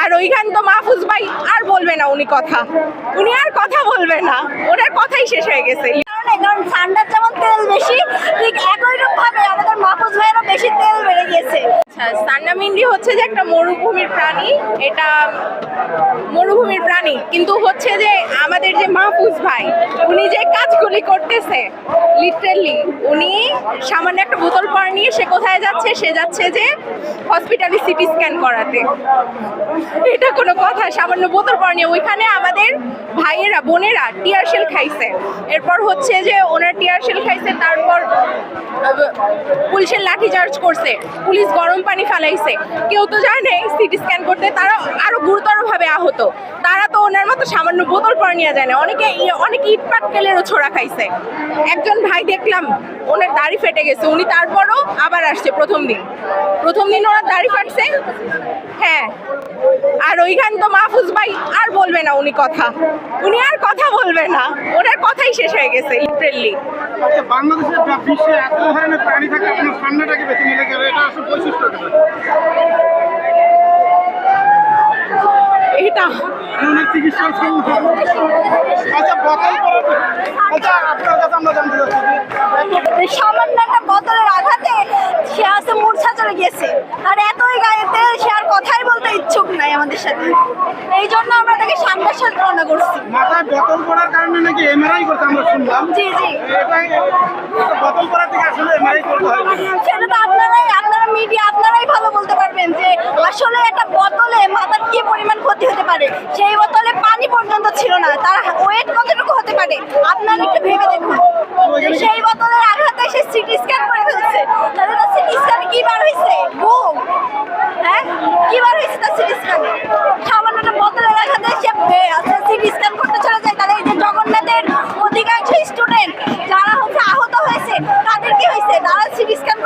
আর ওইখান তো মাহফুজ ভাই আর বলবে না উনি কথা। উনি আর কথা বলবে না। ওনার কথাই শেষ হয়ে গেছে। কারণে ঠান্ডার যেমন তেল বেশি ঠিক একই রকম ভাবে আমাদের মাহফুজ ভাইয়েরও বেশি তেল বেড়ে সান্নামিন্ডি হচ্ছে যে একটা মরুভূমির প্রাণী। এটা মরুভূমির প্রাণী। কিন্তু হচ্ছে যে আমাদের যে মাহফুজ ভাই, উনি যে কাজগুলি করতেছে লিটারালি উনি সামান্য একটা বোতল পানি নিয়ে সে কোথায় যাচ্ছে? সে যাচ্ছে যে হসপিটালে সিটি স্ক্যান করাতে। এটা কোনো কথা, সামান্য বোতল পানি নিয়ে। ওইখানে আমাদের ভাইয়েরা, বোনেরা টিয়ার শেল খাইছে। এরপর হচ্ছে যে ওনার টিয়ার শেল খাইছে, তারপর পুলিশের লাঠি চার্জ করছে, পুলিশ গরম পানি ফেলাইছে। কেউ তো জানে সিটি স্ক্যান করতে তারা আরও গুরুতরভাবে আহত। তারা তো ওনার মতো সামান্য বোতল পর নিয়ে যায় না। অনেকে অনেকে ইট পাটকেলেরও ছোড়া খাইছে। একজন ভাই দেখলাম, ওনার দাড়ি ফেটে গেছে। উনি তারপরও আবার আসছে প্রথম দিন। প্রথম দিন ওনার দাড়ি ফাটছে। হ্যাঁ আর ওইখান তো মাহফুজ ভাই আর বলবে না উনি কথা। উনি আর কথা বলবে না। ওনার কথাই শেষ হয়ে গেছে লিটারেলি বিশ্বে এত ধরনের প্রাণী থাকে আপনার ঠান্ডাটাকে বেছে গেলে এটা আসলে বৈশিষ্ট্য এটা। উনি চিকিৎসা আচ্ছা বোতল আচ্ছা আপনার কাছে আমরা জানতে চাচ্ছি সামান্য একটা বোতলের আঘাতে সে আছে মূর্ছা চলে গেছে আর এতই গায়ে তেল সে আর কথাই বলতে ইচ্ছুক নাই আমাদের সাথে। এই জন্য আমরা তাকে সামনের সাথে রওনা করছি। মাথায় বোতল করার কারণে নাকি এমআরআই করতে আমরা শুনলাম। জি জি। বোতল করা থেকে আসলে এমআরআই করতে হয়। সেটা তো আপনারাই আপনারা মিডিয়া আপনারাই ভালো বলতে পারবেন যে আসলে একটা বোতলে মাথার কি পরিমাণ ক্ষতি হতে পারে? সেই বোতলে পানি পর্যন্ত ছিল না। তার ওয়েট কতটুকু হতে পারে? আপনারা একটু ভেবে দেখুন। সেই বোতলের আঘাতে সে সিটি স্ক্যান করে ফেলছে। তাহলে তার সিটি স্ক্যানে কি বার হয়েছে? বুম। হ্যাঁ? কি বার হয়েছে তার সিটি si rischia